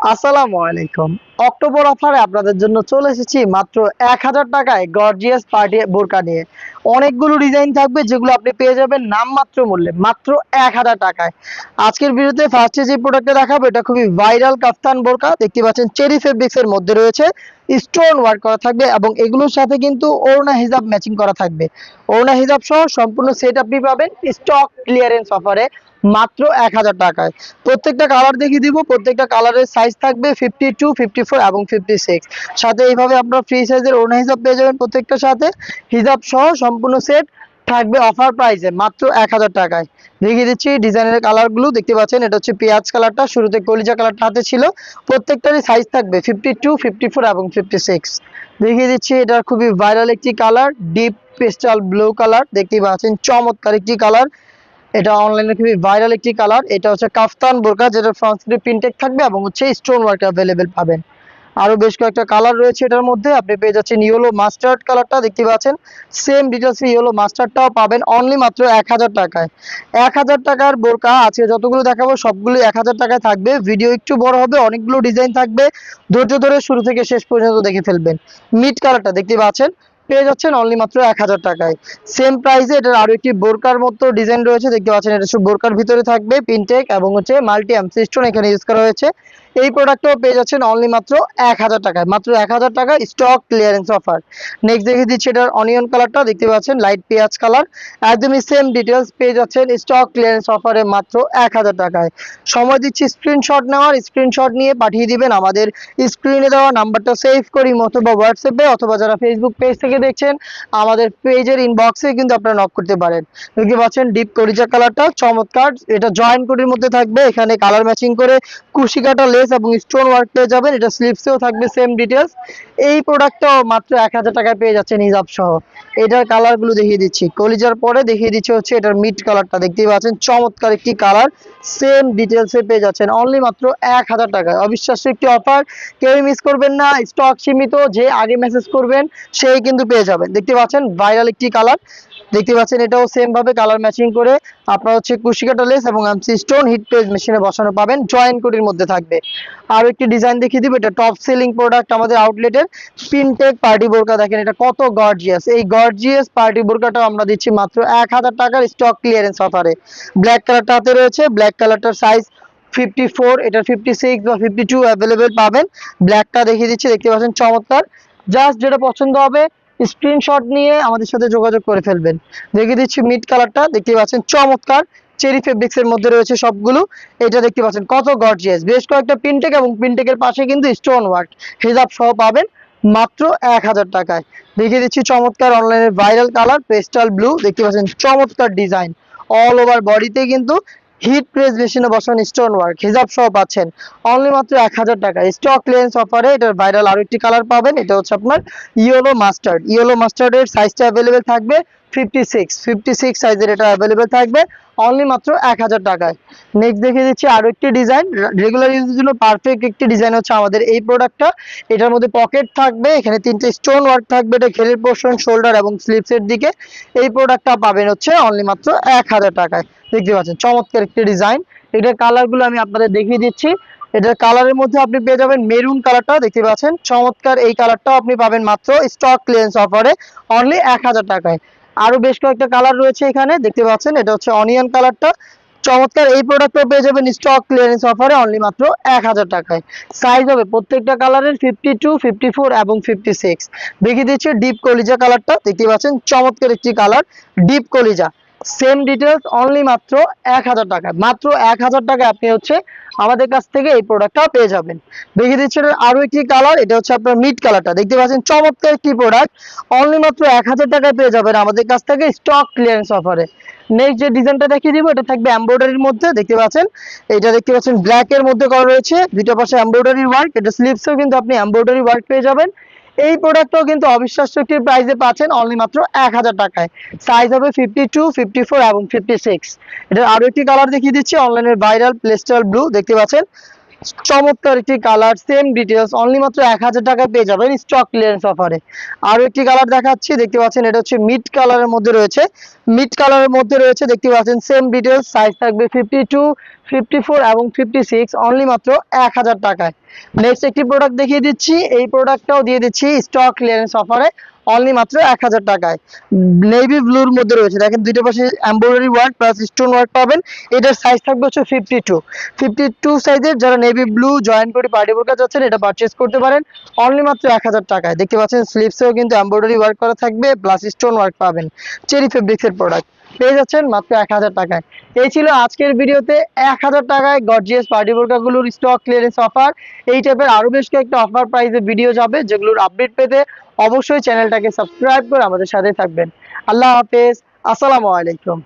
আসসালামু আলাইকুম। অক্টোবর অফারে আপনাদের জন্য চলে এসেছি মাত্র এক হাজার টাকায় গর্জিয়াস পার্টি বোরকা নিয়ে। অনেকগুলো ডিজাইন থাকবে যেগুলো আপনি পেয়ে যাবেন নামমাত্র মূল্যে, মাত্র এক হাজার টাকায়। আজকের ভিডিওতে ফার্স্টে যে প্রোডাক্টটা দেখাবো, এটা খুবই ভাইরাল কাফতান বোরকা, দেখতে পাচ্ছেন চেরি ফেব্রিক্স এর মধ্যে রয়েছে। স্টোন ওয়ার্ক করা থাকবে এবং এগুলোর সাথে কিন্তু ওড়না হিজাব ম্যাচিং করা থাকবে। ওড়না হিজাব সহ সম্পূর্ণ সেট আপনি পাবেন স্টক ক্লিয়ারেন্স অফারে মাত্র এক হাজার টাকায়। প্রত্যেকটা কালার দেখিয়ে দিব, প্রত্যেকটা কালারের সাইজ থাকবে ফিফটি টু ফিফটি ফোর এবং ফিফটি সিক্স সাথে এইভাবে আপনারা ফ্রি সাইজের ওড়না হিসাব পেয়ে যাবেন প্রত্যেকটার সাথে। হিজাব সহ সম্পূর্ণ সেট থাকবে অফার প্রাইসে মাত্র এক হাজার টাকায়। দেখিয়ে দিচ্ছি ডিজাইনের কালারগুলো দেখতে পাচ্ছেন এটা হচ্ছে পেঁয়াজ কালারটা শুরুতে কলিজা কালারটা হাতে ছিল। প্রত্যেকটারই সাইজ থাকবে ফিফটি টু ফিফটি ফোর এবং ফিফটি সিক্স দেখিয়ে দিচ্ছি এটা খুবই ভাইরাল একটি colour deep pastel blue colour দেখতে পাচ্ছেন চমৎকার একটি কালার এটা অনলাইনে খুবই ভাইরাল একটি কালার এটা হচ্ছে কাফতান বোরকা, যেটা ফ্রন্ট সাইডে প্রিন্টেক থাকবে এবং হচ্ছে স্টোন ওয়ার্ক অ্যাভেলেবেল পাবেন। আরও বেশ কয়েকটা কালার রয়েছে এটার মধ্যে। আপনি পেয়ে যাচ্ছেন ইয়েলো মাস্টার্ড কালারটা দেখতে পাচ্ছেন? সেম ডিটেলস ইয়েলো মাস্টার্ডটাও পাবেন অনলি মাত্র এক হাজার টাকায়। এক হাজার টাকার বোরকা আছে যতগুলো দেখাবো সবগুলো এক হাজার টাকায় থাকবে। ভিডিও একটু বড় হবে, অনেকগুলো ডিজাইন থাকবে। ধৈর্য ধরে শুরু থেকে শেষ পর্যন্ত দেখে ফেলবেন। মিড কালারটা দেখতে পাচ্ছেন? পেয়ে যাচ্ছেন অনলি মাত্র এক হাজার টাকায়। সেম প্রাইসে এটার আরও একটি বোরকার মতো ডিজাইন রয়েছে, দেখতে পাচ্ছেন এটা শুধু বোরকার ভিতরে থাকবে পিনটেক এবং হচ্ছে মাল্টি স্টোন এখানে ইউজ করা হয়েছে। এই প্রোডাক্টটাও পেয়ে যাচ্ছেন অনলি মাত্র এক হাজার টাকায়, মাত্র এক হাজার টাকা স্টক ক্লিয়ারেন্স অফার নেক্সট দেখে দিচ্ছি এটার অনিয়ন কালারটা দেখতে পাচ্ছেন লাইট পেঁয়াজ কালার একদমই সেম ডিটেলস পেয়ে যাচ্ছেন স্টক ক্লিয়ারেন্স অফারে মাত্র এক হাজার টাকায়। সময় দিচ্ছি স্ক্রিনশট নেওয়ার স্ক্রিনশট নিয়ে পাঠিয়ে দিবেন আমাদের স্ক্রিনে দেওয়া নাম্বারটা সেভ করি, অথবা হোয়াটসঅ্যাপে অথবা যারা ফেসবুক পেজ থেকে দেখছেন, আমাদের পেজের ইনবক্সে কিন্তু আপনারা নক করতে পারেন। দেখতে পাচ্ছেন ডিপ করিজা কালারটা চমৎকার। এটা জয়েন্ট কোটির মধ্যে থাকবে, এখানে কালার ম্যাচিং করে কুশি কাটা লেস এবং স্টোন ওয়ার্ক পেয়ে যাবেন। এটা স্লিপসেও থাকবে সেম ডিটেলস এই প্রোডাক্টটাও মাত্র এক হাজার টাকায় পেয়ে যাচ্ছেন হিজাব সহ। এটার কালারগুলো দেখিয়ে দিচ্ছি। কলিজার পরে দেখিয়ে দিচ্ছি হচ্ছে এটার মিড কালারটা দেখতেই পাচ্ছেন, চমৎকার একটি কালার সেম ডিটেলসে পেয়ে যাচ্ছেন অনলি মাত্র এক হাজার টাকায়। অবিশ্বাস্য একটি অফার কেউই মিস করবেন না স্টক সীমিত, যে আগে মেসেজ করবেন, সেই কিন্তু পেয়ে যাবেন। দেখতে পাচ্ছেন ভাইরাল একটি কালার দেখতে পাচ্ছেন, এটাও সেম ভাবে কালার ম্যাচিং করে আপনার হচ্ছে কুশিকাটা লেস এবং এমসি স্টোন হিট পেজ মেশিনে বসানো পাবেন। জয়েন্ট কোটির মধ্যে থাকবে। আরও একটি ডিজাইন দেখিয়ে দিব, এটা টপ সেলিং প্রোডাক্ট আমাদের আউটলেটের পিনটেক পার্টি বোরকা দেখেন, এটা কত গর্জিয়াস এই গর্জিয়াস পার্টি বোরকাটাও আমরা দিচ্ছি মাত্র এক হাজার টাকার স্টক ক্লিয়ারেন্স অফারে ব্ল্যাক কালারটা হাতে রয়েছে ব্ল্যাক কালারটার সাইজ ফিফটি ফোর এটা ফিফটি সিক্স বা ফিফটি টু অ্যাভেলেবেল পাবেন। ব্ল্যাকটা দেখিয়ে দিচ্ছি, দেখতে পাচ্ছেন, চমৎকার। জাস্ট যেটা পছন্দ হবে স্ক্রিনশট নিয়ে আমাদের সাথে যোগাযোগ করে ফেলবেন। দেখে দিচ্ছি মিড কালারটা দেখতে পাচ্ছেন, চমৎকার। চেরি ফেব্রিক্স এর মধ্যে রয়েছে সবগুলো। এটা দেখতে পাচ্ছেন, কত গর্জিয়াস বেশ কয়েকটা প্রিন্টেক এবং পিনটেকের পাশে কিন্তু স্টোন ওয়ার্ক হিজাব সহ পাবেন মাত্র এক হাজার টাকায়। দেখিয়ে দিচ্ছি চমৎকার অনলাইনে ভাইরাল কালার পেস্টাল ব্লু দেখতে পাচ্ছেন, চমৎকার ডিজাইন অল ওভার বডিতে কিন্তু হিট প্রেস মেশিনে বসান স্টোন ওয়ার্ক হিজাব সহ পাচ্ছেন অনলি মাত্র এক হাজার টাকা। স্টক লেন্স অফারে এটার ভাইরাল আরেকটি কালার পাবেন, এটা হচ্ছে আপনার ইয়েলো মাস্টার্ড ইয়েলো মাস্টার্ডের সাইজটা অ্যাভেলেবেল থাকবে ফিফটি সিক্স ফিফটি সিক্স সাইজের এটা অ্যাভেলেবেল থাকবে অনলি মাত্র এক হাজার টাকায়। নেক্সট দিচ্ছি একটি ডিজাইন রেগুলার পারফেক্ট একটি ডিজাইন হচ্ছে আমাদের এই প্রোডাক্টটা এটার মধ্যে পকেট থাকবে, এখানে তিনটে স্টোন ওয়ার্ক থাকবে, এটা শোল্ডার এবং স্লিপসের দিকে। এই প্রোডাক্টটা পাবেন হচ্ছে অনলি মাত্র এক হাজার টাকায়। দেখতে পাচ্ছেন, চমৎকার একটি ডিজাইন এটার কালারগুলো আমি আপনাদের দেখিয়ে দিচ্ছি। এটার কালারের মধ্যে আপনি পেয়ে যাবেন মেরুন কালারটা দেখতে পাচ্ছেন। চমৎকার এই কালারটাও আপনি পাবেন মাত্র স্টক ক্লিয়ারেন্স অফারে অনলি এক হাজার টাকায়। আরও বেশ কয়েকটা কালার রয়েছে এখানে, দেখতে পাচ্ছেন, এটা হচ্ছে অনিয়ন কালারটা চমৎকার, এই প্রোডাক্টটা পেয়ে যাবেন স্টক ক্লিয়ারেন্স অফারে অনলি মাত্র এক হাজার টাকায়। সাইজ হবে প্রত্যেকটা কালারের ফিফটি টু ফিফটি ফোর এবং ফিফটি সিক্স দেখিয়ে দিচ্ছে ডিপ কলিজা কালারটা দেখতে পাচ্ছেন, চমৎকার একটি কালার ডিপ কলিজা। সেম ডিটেলস অনলি মাত্র এক হাজার টাকা। মাত্র এক হাজার টাকা আপনি হচ্ছে আমাদের কাছ থেকে এই প্রোডাক্টটা পেয়ে যাবেন। দেখিয়ে দিচ্ছি আরও একটি কালার এটা হচ্ছে আপনার মিড কালারটা দেখতে পাচ্ছেন, চমৎকার একটি প্রোডাক্ট অনলি মাত্র এক হাজার টাকায় পেয়ে যাবেন আমাদের কাছ থেকে স্টক ক্লিয়ারেন্স অফারে নেক্সট যে ডিজাইনটা দেখিয়ে দিব, এটা থাকবে এমব্রয়ডারির মধ্যে। দেখতে পাচ্ছেন, এটা দেখতে পাচ্ছেন ব্ল্যাক এর মধ্যে করা রয়েছে। দুটো পাশে এমব্রয়ডারি ওয়ার্ক এটা স্লিপসেও কিন্তু আপনি এমব্রয়ডারি ওয়ার্ক পেয়ে যাবেন। এই প্রোডাক্টটাও কিন্তু অবিশ্বাস্য একটি প্রাইসে পাচ্ছেন অনলি মাত্র এক হাজার টাকায়। সাইজ হবে ফিফটি টু ফিফটি ফোর এবং ফিফটি সিক্স এটার আরও একটি কালার দেখিয়ে দিচ্ছি অনলাইনের ভাইরাল প্লেস্টাল ব্লু দেখতে পাচ্ছেন? চমৎকার একটি কালার সেম ডিটেলস অনলি মাত্র এক হাজার টাকায় পেয়ে যাবেন স্টক ক্লিয়ারেন্স অফারে আরও একটি কালার দেখাচ্ছি, দেখতে পাচ্ছেন এটা হচ্ছে মিড কালারের মধ্যে রয়েছে। মিড কালারের মধ্যে রয়েছে, দেখতে পাচ্ছেন সেম ডিটেলস সাইজ থাকবে ফিফটি টু ফিফটি ফোর এবং ফিফটি সিক্স অনলি মাত্র এক হাজার টাকায়। নেক্সট একটি প্রোডাক্ট দেখিয়ে দিচ্ছি, এই প্রোডাক্টটাও দিয়ে দিচ্ছি স্টক ক্লিয়ারেন্স অফারে অনলি মাত্র এক হাজার টাকায়। নেভি ব্লুর মধ্যে রয়েছে। দেখেন দুইটা পাশে embroidery work plus stone work পাবেন। এটার সাইজ থাকবে হচ্ছে ফিফটি টু ফিফটি টু সাইজের যারা নেভি ব্লু জয়েন করে পার্টি বোর্ড যাচ্ছেন, এটা পারচেস করতে পারেন। অনলি মাত্র এক হাজার টাকায়। দেখতে পাচ্ছেন স্লিপসেও কিন্তু এমব্রয়ডারি ওয়ার্ক করা থাকবে প্লাস স্টোন ওয়ার্ক পাবেন। চেরি ফেব্রিক্সের প্রোডাক্ট পেয়ে যাচ্ছেন মাত্র এক হাজার টাকায়। এই ছিল আজকের ভিডিওতে এক হাজার টাকায় গর্জিয়াস পার্টি বোরকাগুলোর স্টক ক্লিয়ারেন্স অফার এই টাইপের আরও বেশ কয়েকটা অফার প্রাইসে ভিডিও যাবে, যেগুলোর আপডেট পেতে অবশ্যই চ্যানেলটাকে সাবস্ক্রাইব করে আমাদের সাথে থাকবেন। আল্লাহ হাফেজ, আসসালামু আলাইকুম।